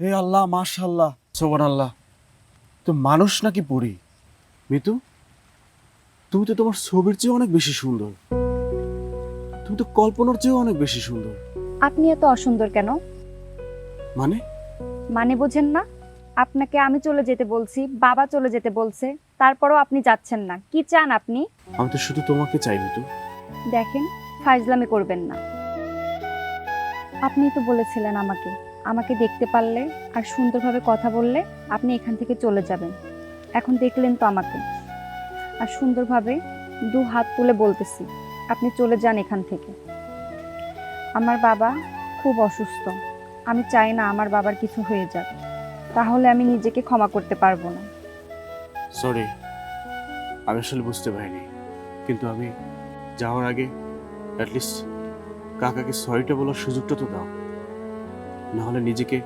হে আল্লাহ মাশাল্লাহ সোবান আল্লাহ তো মানুষ নাকি পড়ি মিতু তুমি তো তোমার ছবির চেয়ে অনেক বেশি সুন্দর। তুমি তো কল্পনার চেয়েও অনেক বেশি সুন্দর। আপনি এত অসুন্দর কেন? মানে? মানে বোঝেন না। আপনাকে আমি চলে যেতে বলছি বাবা চলে যেতে বলছে তারপরও আপনি যাচ্ছেন না। কি চান আপনি? আমি তো শুধু তোমাকে চাই মিতু। দেখেন ফাইজলামি করবেন না। আপনি তো বলেছিলেন আমাকে আমাকে দেখতে পারলে আর সুন্দরভাবে কথা বললে আপনি এখান থেকে চলে যাবেন। এখন দেখলেন তো আমাকে। আর সুন্দরভাবে দু হাত তুলে বলতেছি, আপনি চলে যান এখান থেকে। আমার বাবা খুব অসুস্থ। আমি চাই না আমার বাবার কিছু হয়ে যাক। তাহলে আমি নিজেকে ক্ষমা করতে পারব না। সরি আমি আসলে বুঝতে পারিনি। কিন্তু আমি যাওয়ার আগে অ্যাটলিস্ট কাকাকে সরিটা বলার সুযোগটা তো দাও। না হলে নিজেকে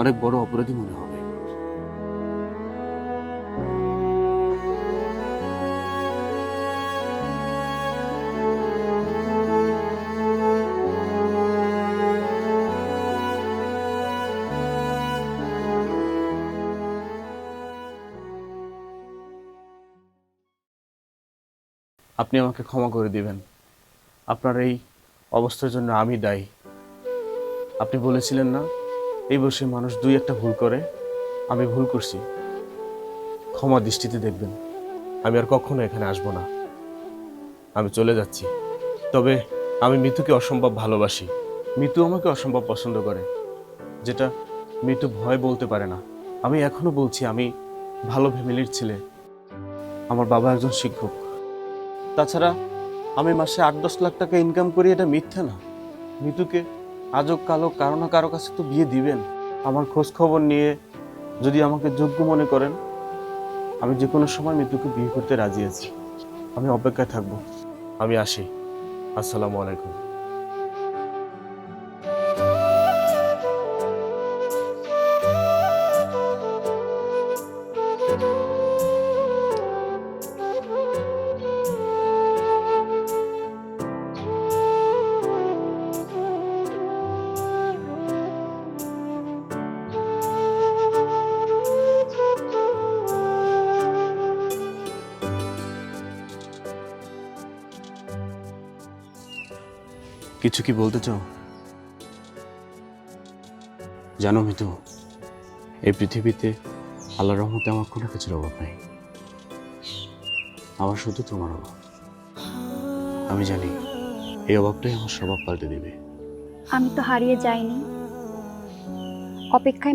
অনেক বড় অপরাধী মনে হবে। আপনি আমাকে ক্ষমা করে দিবেন। আপনার এই অবস্থার জন্য আমি দায়ী। আপনি বলেছিলেন না, এই বয়সে মানুষ দুই একটা ভুল করে, আমি ভুল করছি। ক্ষমা দৃষ্টিতে দেখবেন, আমি আর কখনো এখানে আসব না। আমি চলে যাচ্ছি। তবে আমি মিতুকে অসম্ভব ভালোবাসি। মিতু আমাকে অসম্ভব পছন্দ করে, যেটা মিতু ভয় বলতে পারে না। আমি এখনও বলছি, আমি ভালো ফ্যামিলির ছেলে। আমার বাবা একজন শিক্ষক। তাছাড়া আমি মাসে আট দশ লাখ টাকা ইনকাম করি, এটা মিথ্যা না। মিতুকে আজও কালো, কারও না কারও কাছে তো বিয়ে দিবেন। আমার খোঁজ খবর নিয়ে যদি আমাকে যোগ্য মনে করেন, আমি যে কোনো সময় মৃত্যুকে বিয়ে করতে রাজি আছি। আমি অপেক্ষায় থাকব। আমি আসি। আসসালামু আলাইকুম। কিছু কি বলতে চাও? জানো মিতু, এই পৃথিবীতে আল্লাহ রহমতে আমার কোনো কিছুর অভাব নাই। আমার শুধু তোমার অভাব। আমি জানি এই অভাবটাই আমার স্বভাব পাল্টে দেবে। আমি তো হারিয়ে যাইনি। অপেক্ষায়